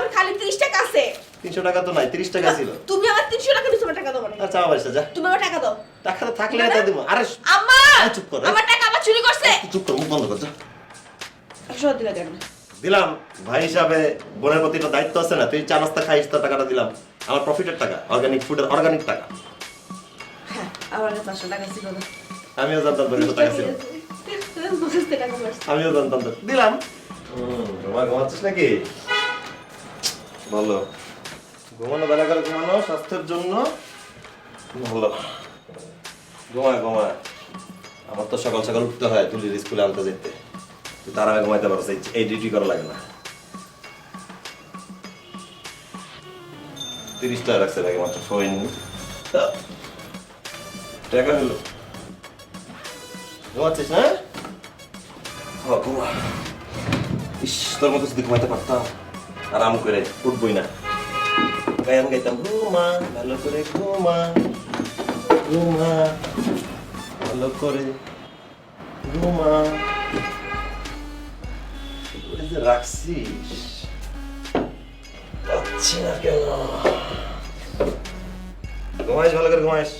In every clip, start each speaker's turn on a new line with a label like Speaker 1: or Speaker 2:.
Speaker 1: আমার খালি 30 টাকা আছে।
Speaker 2: তিনশো টাকা তো নাই তিরিশ টাকা ছিল।
Speaker 1: তুমি আমার 300 টাকা দিছো আমার টাকা দাও মানে।
Speaker 2: আচ্ছা আমার বাড়িতে যা।
Speaker 1: তুমি আমার টাকা দাও।
Speaker 2: টাকা তো থাকলে এটা দিব। আরে
Speaker 1: আম্মা!
Speaker 2: চুপ কর,
Speaker 1: আমার টাকা আবার চুরি করছে।
Speaker 2: চুপ কর মুখ বন্ধ কর যা।
Speaker 1: একশো দিলা কেন
Speaker 2: দিলাম। ভাই হিসাবে বোনের প্রতি একটা দায়িত্ব আছে না তুই চা নাস্তা খাইস তার টাকাটা দিলাম। আমার প্রফিটের টাকা অর্গানিক ফুডের অর্গানিক টাকা।
Speaker 1: হ্যাঁ আমার কাছে 500 টাকা ছিল না।
Speaker 2: আমিও জানতাম তোর কাছে টাকা ছিল। আমিও জানতাম তো দিলাম। ঘুমা ঘুমাচ্ছিস নাকি? ভালো। ঘুমানো বেলা করে ঘুমানো, স্বাস্থ্যের জন্য ভালো। ঘুমা ঘুমা আমার তো সকাল সকাল উঠতে হয় তুলির স্কুলে আনতে যেতে। আগে ঘুমাইতে এই- ডিউটি করা লাগে না। তিরিশ টাকা রাখছে মাত্র হলো। ঘুমাচ্ছিস না? ঘুমা। ইস, তোর মতো যদি ঘুমাইতে পারতাম। আরাম করে উঠবই না। গায়ান গাইতাম ঘুমা ভালো করে ঘুমা ঘুমা ভালো করে ঘুমা। রাখছিস পাচ্ছি না কেন? ঘুমাইস, ভালো করে ঘুমাইস।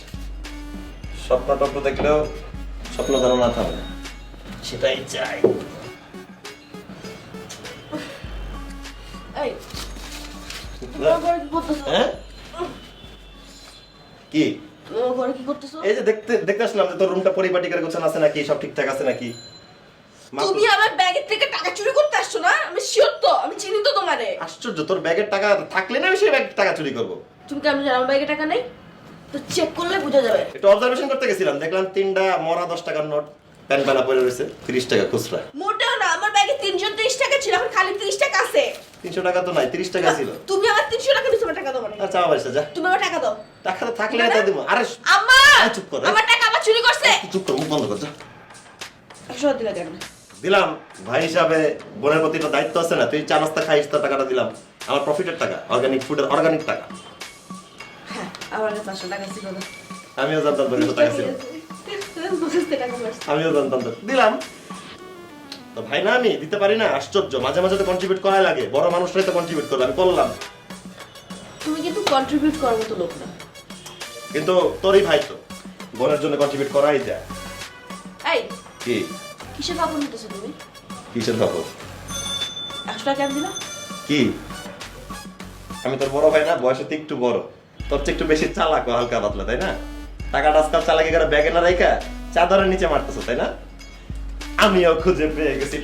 Speaker 2: স্বপ্ন টপ্ন দেখলেও স্বপ্ন যেন না। থাকে সেটাই চাই।
Speaker 1: কি
Speaker 2: হ্যাঁ? কি?
Speaker 1: তুমি আমার ঘরে কি করতেছো?
Speaker 2: এই যে দেখতে দেখতে আসলাম যে তোর রুমটা পরিপাটিকার গোছানো আছে নাকি? সব ঠিকঠাক আছে নাকি?
Speaker 1: তুমি আমার ব্যাগের থেকে টাকা চুরি করতে আসছো না? আমি শিওর তো আমি চিনি তো তোমারে।
Speaker 2: আশ্চর্য তোর ব্যাগের টাকা থাকলে না আমি সেই ব্যাগের টাকা চুরি করব?
Speaker 1: তুমি কেমন জানো আমার ব্যাগে টাকা নেই? তো চেক করলে বোঝা যাবে।
Speaker 2: একটু অবজারভেশন করতে গেছিলাম দেখলাম তিনটা মরা দশ টাকার নোট প্যান প্যানা পরে রয়েছে তিরিশ টাকা খুচরা।
Speaker 1: মোটেও না আমার ব্যাগে তিনশো তিরিশ টাকা ছিল এখন খালি তিরিশ টাকা আছে।
Speaker 2: তিনশো টাকা তো নাই তিরিশ টাকা ছিল।
Speaker 1: তুমি আমার তিনশো টাকা দিছো টাকা দাও মানে।
Speaker 2: আচ্ছা আমার বাড়িতে যা।
Speaker 1: তুমি আমার টাকা দাও।
Speaker 2: টাকা তো থাকলে এটা দিব। আরে
Speaker 1: আম্মা!
Speaker 2: চুপ কর।
Speaker 1: আমার টাকা আবার চুরি করছে।
Speaker 2: চুপ কর মুখ বন্ধ কর যা।
Speaker 1: একশো দিলা কেন
Speaker 2: দিলাম। ভাই হিসাবে বোনের প্রতি একটা দায়িত্ব আছে না তুই চা নাস্তা খাইস তার টাকাটা দিলাম। আমার প্রফিটের টাকা অর্গানিক ফুডের অর্গানিক টাকা।
Speaker 1: হ্যাঁ আমার কাছে পাঁচশো টাকা ছিল না
Speaker 2: আমিও জানতাম তোর টাকা ছিল। আমিও জানতাম দিলাম। তো ভাই না আমি দিতে পারি না আশ্চর্য। মাঝে মাঝে তো কন্ট্রিবিউট করাই লাগে। বড় মানুষরাই তো কন্ট্রিবিউট করবে আমি করলাম
Speaker 1: তুমি কিন্তু কন্ট্রিবিউট করার মতো লোক না।
Speaker 2: কিন্তু তোরই ভাই তো বোনের জন্য কন্ট্রিবিউট করাই যায়।
Speaker 1: এই
Speaker 2: কি?
Speaker 1: কিসের কাপড় নিতেছো তুমি?
Speaker 2: কিসের খবর
Speaker 1: একশো টাকা কেন দিলা?
Speaker 2: কি? আমি তোর বড় ভাই না বয়সে তো একটু বড়। তোর চেয়ে একটু বেশি চালাক হালকা পাতলা তাই না? টাকাটা আজকাল চালাকি করে ব্যাগে না রাইকা চাদরের নিচে মারতেছো তাই না? আমিও খুঁজে পেয়ে গেছি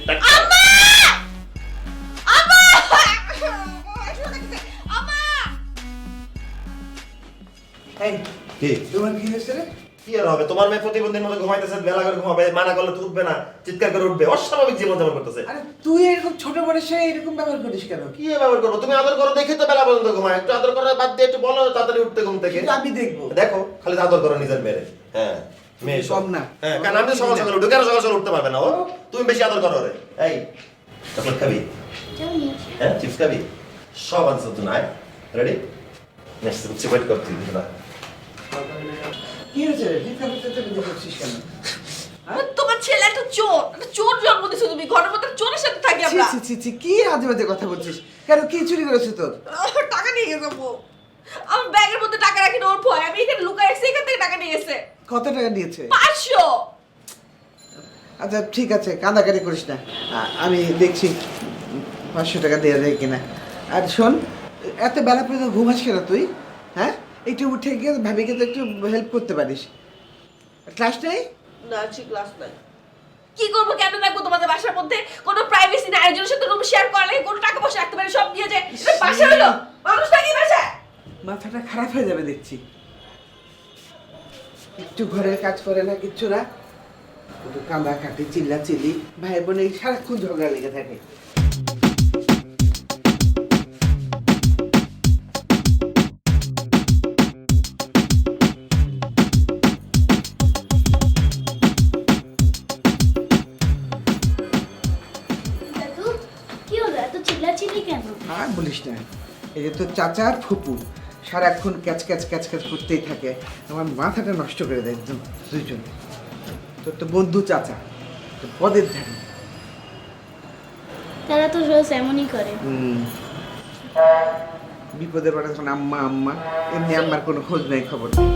Speaker 2: কি?
Speaker 3: তোমার কি হয়েছে রে?
Speaker 2: কি আর হবে? তোমার মেয়ে প্রতিবন্ধীর মতো ঘুমাইতেছে বেলা করে ঘুমাবে মানা করলে তো উঠবে না চিৎকার করে উঠবে অস্বাভাবিক জীবন যাপন করতেছে।
Speaker 3: আরে তুই এরকম ছোট বয়সে এরকম ব্যবহার করিস কেন?
Speaker 2: কি ব্যবহার করব? তুমি আদর করো দেখে তো বেলা পর্যন্ত ঘুমায়। একটু আদর করা বাদ দিয়ে একটু বলো তাড়াতাড়ি উঠতে ঘুম থেকে।
Speaker 3: আমি দেখব।
Speaker 2: দেখো খালি আদর করো নিজের মেয়ে হ্যাঁ। মেয়ে সব।
Speaker 3: না।
Speaker 2: হ্যাঁ কারণ আমি সকাল সকাল উঠে কেন সকাল সকাল উঠতে পারবে না? ও তুমি বেশি আদর করো রে এই চকলেট খাবি? হ্যাঁ চিপস খাবি? সব আনছো তুই নাই। রেডি নেক্সট হচ্ছে ওয়েট করছি না
Speaker 3: কি হয়েছে হ্যাঁ?
Speaker 1: তোমার ছেলে একটা চোর। একটা চোর জন্ম দিছো তুমি। ঘরের মধ্যে চোরের সাথে থাকি আমরা।
Speaker 3: ছি ছি ছি কি আজে বাজে কথা বলছিস? কেন কি চুরি করেছে তোর?
Speaker 1: টাকা নিয়ে গেছে আমার ব্যাগের মধ্যে টাকা রাখি না ওর ভয়। আমি এখানে লুকাই রাখছি এখান থেকে টাকা নিয়ে গেছে।
Speaker 3: কত টাকা নিয়েছে
Speaker 1: পাঁচশো।
Speaker 3: আচ্ছা ঠিক আছে কাঁদাকাটি করিস না। আ- আমি দেখছি পাঁচশো টাকা দেওয়া যায় কিনা। আর শোন এত বেলা পর্যন্ত ঘুমাস কেন তুই? হ্যাঁ? একটু উঠে গিয়ে ভাবিকে তো একটু হেল্প করতে পারিস। ক্লাস নেই?
Speaker 1: না ঠিক ক্লাস নাই। কি করব কেন রাখব তোমাদের বাসার মধ্যে? কোনো প্রাইভেসি না একজনের সাথে রুম শেয়ার করা লাগে কোনো টাকা পয়সা রাখতে পারে সব নিয়ে যায়। এটা বাসা হলো। মানুষ থাকি বাসায়
Speaker 3: মাথাটা খারাপ হয়ে যাবে দেখছি। একটু ঘরের কাজ করে না কিচ্ছু না। একটু কাঁদা কাটি চিল্লা চিল্লি ভাই বোনে সারাক্ষণ ঝগড়া লেগে থাকে। আর বলিস না এই যে তোর চাচা আর ফুপু সারাক্ষণ ক্যাচ ক্যাচ ক্যাচ ক্যাচ করতেই থাকে। আমার মাথাটা নষ্ট করে দেয় একদম দুইজন। তোর তো বন্ধু চাচা তোর পদের ধ্যান।
Speaker 4: তারা তো রোজ এমনই করে।
Speaker 3: বিপদের পরে তখন আম্মা আম্মা এমনি আম্মার কোনো খোঁজ নাই খবর নেই।